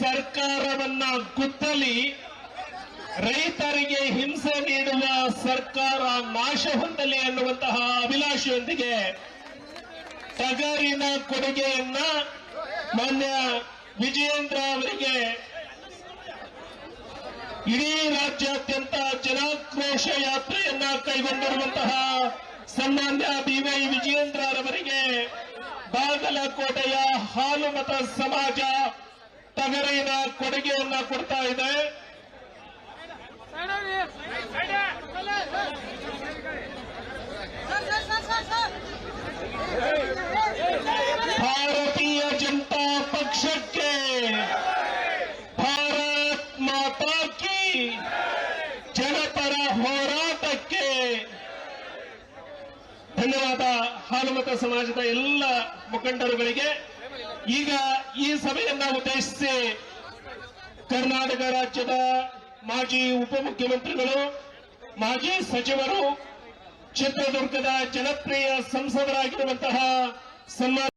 ಸರ್ಕಾರವನ್ನ ಗುದ್ದಲಿ ರೈತರಿಗೆ ಹಿಂಸೆ ನೀಡುವ ಸರ್ಕಾರ ನಾಶ ಹೊಂದಲಿ ಅನ್ನುವಂತಹ ಅಭಿಲಾಷೆಯೊಂದಿಗೆ ಟಗರಿನ ಕೊಡುಗೆಯನ್ನ ಮಾನ್ಯ ವಿಜಯೇಂದ್ರ ಅವರಿಗೆ ಇಡೀ ರಾಜ್ಯಾದ್ಯಂತ ಜನಾಕ್ರೋಶ ಯಾತ್ರೆಯನ್ನ ಕೈಗೊಂಡಿರುವಂತಹ ಸನ್ಮಾನ್ಯ ಬಿವೈ ವಿಜಯೇಂದ್ರರವರಿಗೆ ಬಾಗಲಕೋಟೆಯ ಹಾಲು ಮತ ಸಮಾಜ ಟಗರಿನ ಕೊಡುಗೆಯನ್ನ ಕೊಡ್ತಾ ಇದೆ. ಭಾರತೀಯ ಜನತಾ ಪಕ್ಷಕ್ಕೆ ಭಾರತ್ ಮಾತಾ ಕಿ ಜನಪರ ಹೋರಾಟಕ್ಕೆ ಧನ್ಯವಾದ ಹಾಲುಮತ ಸಮಾಜದ ಎಲ್ಲ ಮುಖಂಡರುಗಳಿಗೆ. ಈಗ ಈ ಸಭೆಯನ್ನ ಉದ್ದೇಶಿಸಿ ಕರ್ನಾಟಕ ರಾಜ್ಯದ ಮಾಜಿ ಉಪಮುಖ್ಯಮಂತ್ರಿಗಳು, ಮಾಜಿ ಸಚಿವರು, ಚಿತ್ರದುರ್ಗದ ಜನಪ್ರಿಯ ಸಂಸದರಾಗಿರುವಂತಹ ಸನ್ಮಾನ